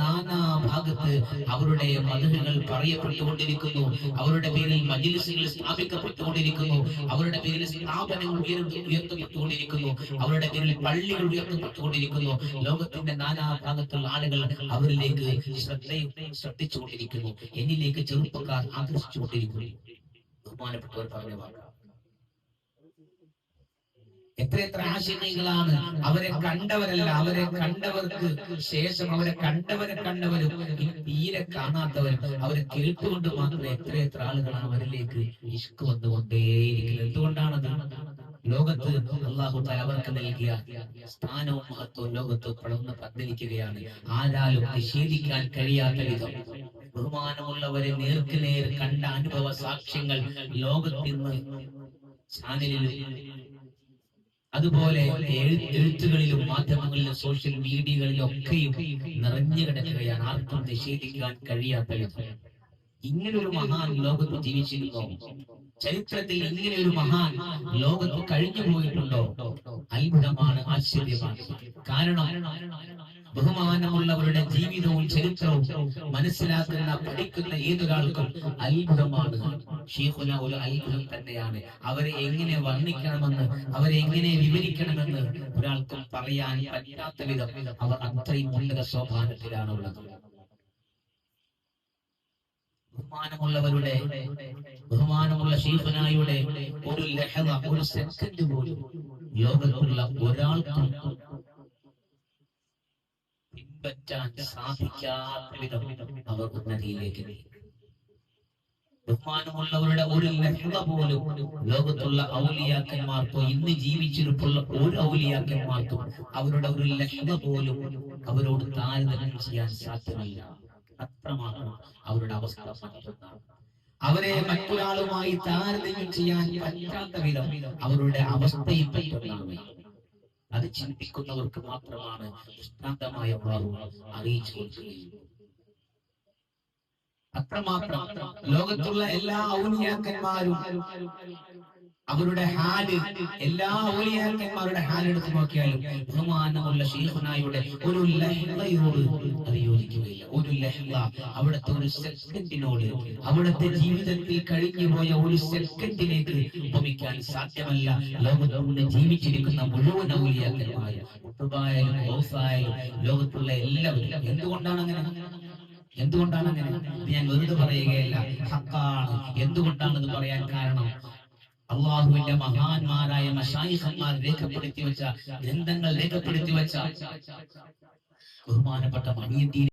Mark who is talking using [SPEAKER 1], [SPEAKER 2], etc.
[SPEAKER 1] നാനാ ഭാഗത്ത് അവരുടെ മതങ്ങൾ പറയപ്പെട്ടുകൊണ്ടിരിക്കുന്നു. അവരുടെ പേരിൽ മജിലിസുകൾ സ്ഥാപിക്കപ്പെട്ടുകൊണ്ടിരിക്കുന്നു. അവരുടെ പേരിൽ സ്ഥാപനങ്ങൾ ഉയർത്തപ്പെട്ടുകൊണ്ടിരിക്കുന്നു. അവരുടെ പേരിൽ പള്ളികൾ ഉയർത്തപ്പെട്ടുകൊണ്ടിരിക്കുന്നു. ലോകത്തിന്റെ നാനാ ഭാഗത്തുള്ള ആളുകൾ അവരിലേക്ക് ശ്രദ്ധയും ശ്രദ്ധിച്ചുകൊണ്ടിരിക്കുന്നു. എന്നിലേക്ക് ചെറുപ്പക്കാർ ആകർഷിച്ചുകൊണ്ടിരിക്കുന്നു ബഹുമാനപ്പെട്ടവർ പറഞ്ഞ വാക്ക്. എത്ര ആശയങ്ങളാണ് അവരെ കണ്ടവരല്ല അവരെ കണ്ടവർക്ക് ശേഷം അവരെ കണ്ടവരെ കണ്ടവരും ഇനി തീരെ കാണാത്തവരും. അവരെ കേട്ടുകൊണ്ട് മാത്രമേ എത്ര എത്ര ആളുകളാണ് അവരിലേക്ക് ഇഷ്ക് വന്നുകൊണ്ടേയിരിക്കുന്നത്. എന്തുകൊണ്ടാണത്? ലോകത്ത് അള്ളാഹു അവർക്ക് നൽകിയ സ്ഥാനവും മഹത്വവും ലോകത്ത് പടർന്ന് പന്തലിക്കുകയാണ്. ആരാലും നിഷേധിക്കാൻ കഴിയാത്ത വിധം ബഹുമാനമുള്ളവരെ നേർക്ക് നേർ കണ്ട അനുഭവ സാക്ഷ്യങ്ങൾ ലോകത്തിന്ന് ചാനലിലും അതുപോലെ എഴുത്തുകളിലും മാധ്യമങ്ങളിലും സോഷ്യൽ മീഡിയകളിലും ഒക്കെയും നിറഞ്ഞു കിടക്കുകയാണ്. ആർക്കും നിഷേധിക്കാൻ കഴിയാത്ത ഇങ്ങനെ ഒരു മഹാൻ ലോകത്ത് ജീവിച്ചിരുന്നോ? ചരിത്രത്തിൽ ഇങ്ങനെ ഒരു മഹാൻ ലോകത്ത് കഴിഞ്ഞു പോയിട്ടുണ്ടോ? അത്ഭുതമാണ് ആശ്ചര്യമാണ്. കാരണം ബഹുമാനമുള്ളവരുടെ ജീവിതവും ചരിത്രവും മനസ്സിലാക്കുന്ന പഠിക്കുന്ന ഏതൊരാൾക്കും അത്ഭുതമാണ്. ഷീഖുന ഒരു അത്ഭുതം തന്നെയാണ് അവരെ എങ്ങനെ വർണിക്കണമെന്ന് അവരെ എങ്ങനെ വിവരിക്കണമെന്ന് ഒരാൾക്കും പറയാൻ പറ്റാത്ത വിധം അവർ അത്രയും ഉന്നത സ്വഭാവത്തിലാണുള്ളത് ബഹുമാനമുള്ളവരുടെ ബഹുമാനമുള്ള ഷീഖുനായുടെ ഒരു ലഹത ഒരു സെക്കൻഡ് പോലും യോഗത്തിലുള്ള ഒരാൾക്കും പിൻപറ്റാൻ സാധിക്കാത്ത വിധം അവർ ഉന്നതിയിലേക്ക് എത്തി. ബഹുമാനമുള്ളവരുടെ ഒരു ലഹ്മ പോലും ലോകത്തുള്ള ഔലിയാക്കന്മാർക്കോ ഇന്ന് ജീവിച്ചിരിപ്പുള്ള ഒരു ഔലിയാക്കന്മാർക്കും അവരുടെ ഒരു ലഹ്മ പോലും അവരോട് താരതമ്യം ചെയ്യാൻ സാധ്യമല്ല. അത്രമാത്രം അവരുടെ അവസ്ഥ അവരെ മറ്റൊരാളുമായി താരതമ്യം ചെയ്യാൻ പറ്റാത്ത വിധം അവരുടെ അവസ്ഥയും മറ്റൊന്നാണ്. അത് ചിന്തിക്കുന്നവർക്ക് മാത്രമാണ് ദൃഷ്ടാന്തമായ അറിയിച്ചു കൊടുക്കുകയുള്ളൂ അത്രമാത്രം ലോകത്തുള്ള എല്ലാ ഔലിയാക്കന്മാരും അവരുടെ ഹാൽ എല്ലാ ഔലിയാക്കന്മാരുടെ ഹാൽ എടുത്തു നോക്കിയാലും ബഹുമാനമുള്ള ഷീഖുനായുടെ ഒരു ലഹ്ലയോട് അത് യോജിക്കുകയില്ല. ഒരു ലഹ്ല അവിടുത്തെ ഒരു സെക്കൻഡിനോട് അവിടുത്തെ ജീവിതത്തിൽ കഴിഞ്ഞു പോയ ഒരു സെക്കൻഡിലേക്ക് ഉപമിക്കാൻ സാധ്യമല്ല. ലോകത്തോട് ജീവിച്ചിരിക്കുന്ന മുഴുവൻ ഔലിയാക്കന്മാരും ഗൗസായാലും ലോകത്തുള്ള എല്ലാവരും എന്തുകൊണ്ടാണ് അങ്ങനെ? എന്തുകൊണ്ടാണ് അങ്ങനെ? ഞാൻ വെറുതെ പറയുകയല്ല. ഹക്കാണ്. എന്തുകൊണ്ടാണ് പറയാൻ കാരണം? അള്ളാഹുവിന്റെ മഹാന്മാരായ മഷായിഹന്മാർ രേഖപ്പെടുത്തി വെച്ച ഗ്രന്ഥങ്ങൾ രേഖപ്പെടുത്തി വെച്ച ബഹുമാനപ്പെട്ട മണിയന്തി